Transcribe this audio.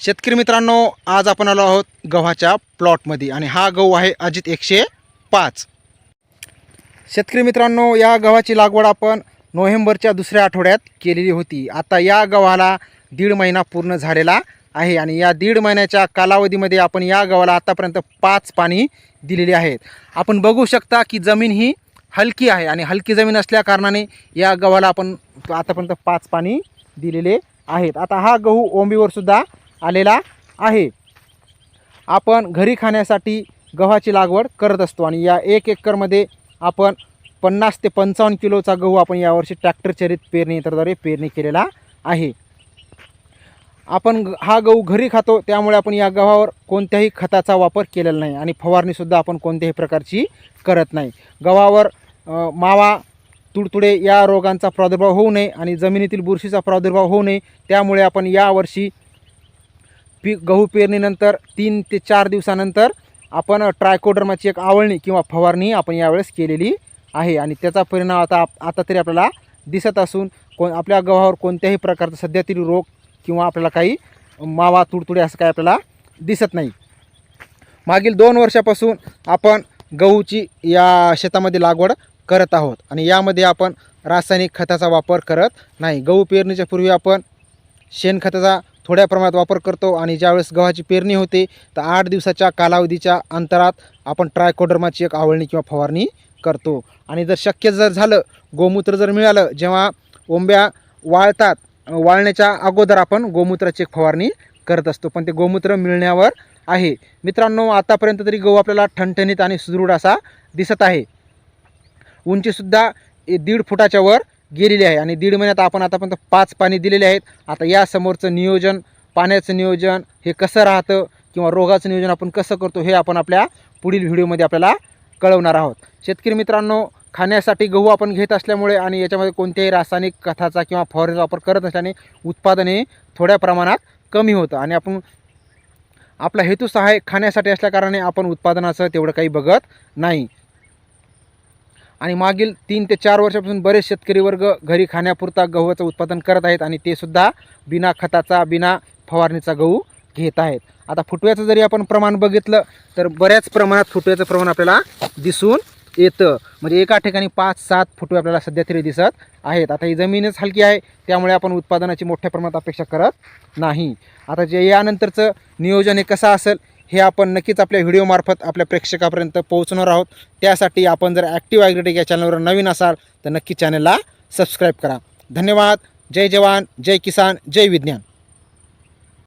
शेतकरी मित्रांनो आज आपण आलो आहोत गव्हाच्या प्लॉटमध्ये आणि हा गहू आहे अजित एकशे पाच. शेतकरी मित्रांनो या गव्हाची लागवड आपण नोव्हेंबरच्या दुसऱ्या आठवड्यात केलेली होती. आता या गव्हाला दीड महिना पूर्ण झालेला आहे आणि या दीड महिन्याच्या कालावधीमध्ये आपण या गव्हाला आतापर्यंत पाच पाणी दिलेली आहेत. आपण बघू शकता की जमीन ही हलकी आहे आणि हलकी जमीन असल्या कारणाने या गव्हाला आपण आतापर्यंत पाच पाणी दिलेले आहेत. आता हा गहू ओंबीवर सुद्धा आलेला आहे. आपण घरी खाण्यासाठी गव्हाची लागवड करत असतो आणि या एक एकरमध्ये आपण पन्नास ते पंचावन्न किलोचा गहू आपण यावर्षी ट्रॅक्टर चरित पेरणी यंत्राद्वारे पेरणी केलेला आहे. आपण ग- हा गहू घरी खातो त्यामुळे आपण या गव्हावर कोणत्याही खताचा वापर केलेला नाही आणि फवारणीसुद्धा आपण कोणत्याही प्रकारची करत नाही. गव्हावर मावा तुडतुडे या रोगांचा प्रादुर्भाव होऊ नये आणि जमिनीतील बुरशीचा प्रादुर्भाव होऊ नये. त्यामुळे आपण यावर्षी पीक गहू पेरणीनंतर तीन ते चार दिवसानंतर आपण ट्रायकोडर्माची एक आवळणी किंवा फवारणी आपण यावेळेस केलेली आहे. आणि त्याचा परिणाम आता आता तरी आपल्याला दिसत असून कोण आपल्या गव्हावर कोणत्याही प्रकारचा सध्यातील रोग किंवा आपल्याला काही मावा तुडतुडे असं काही आपल्याला दिसत नाही. मागील दोन वर्षापासून आपण गहूची या शेतामध्ये लागवड करत आहोत आणि यामध्ये आपण रासायनिक खताचा वापर करत नाही. गहू पेरणीच्या पूर्वी आपण शेणखताचा थोड्या प्रमाणात वापर करतो आणि ज्यावेळेस गव्हाची पेरणी होते तर आठ दिवसाच्या कालावधीच्या अंतरात आपण ट्रायकोडर्माची एक आवळणी किंवा फवारणी करतो. आणि जर शक्य जर झालं गोमूत्र जर मिळालं जेव्हा ओंब्या वाळतात वाळण्याच्या अगोदर आपण गोमूत्राची एक फवारणी करत असतो. पण ते गोमूत्र मिळण्यावर आहे. मित्रांनो आतापर्यंत तरी गहू आपल्याला ठणठणीत आणि सुदृढ असा दिसत आहे. उंचीसुद्धा दीड फुटाच्या वर गेलेली आहे आणि दीड महिन्यात आपण आतापर्यंत पाच पाणी दिलेले आहेत. आता यासमोरचं नियोजन पाण्याचं नियोजन हे कसं राहतं किंवा रोगाचं नियोजन आपण कसं करतो हे आपण आपल्या पुढील व्हिडिओमध्ये आपल्याला कळवणार आहोत. शेतकरी मित्रांनो खाण्यासाठी गहू आपण घेत असल्यामुळे आणि याच्यामध्ये कोणत्याही रासायनिक खताचा किंवा फवारणीचा वापर करत असल्याने हे थोड्या प्रमाणात कमी होतं. आणि आपण आपला हेतू सहाय्य खाण्यासाठी असल्याकारणाने आपण उत्पादनाचं तेवढं काही बघत नाही. आणि मागील तीन ते चार वर्षापासून बरेच शेतकरी वर्ग घरी खाण्यापुरता गहूचं उत्पादन करत आहेत आणि ते सुद्धा बिना खताचा बिना फवारणीचा गहू घेत आहेत. आता फुटव्याचं जरी आपण प्रमाण बघितलं तर बऱ्याच प्रमाणात फुटव्याचं प्रमाण आपल्याला दिसून येतं. म्हणजे एका ठिकाणी पाच सात फुटवे आपल्याला सध्या तरी दिसत आहेत. आता ही जमीनच हलकी आहे त्यामुळे आपण उत्पादनाची मोठ्या प्रमाणात अपेक्षा करत नाही. आता जे यानंतरचं नियोजन हे कसं असेल हे आपण नक्कीच आपल्या व्हिडिओमार्फत आपल्या प्रेक्षकापर्यंत पोहोचणार आहोत. त्यासाठी आपण जर ॲक्टिव्ह ॲग्रेटिक या चॅनलवर नवीन असाल तर नक्की चॅनलला सबस्क्राईब करा. धन्यवाद. जय जवान जय किसान जय विज्ञान.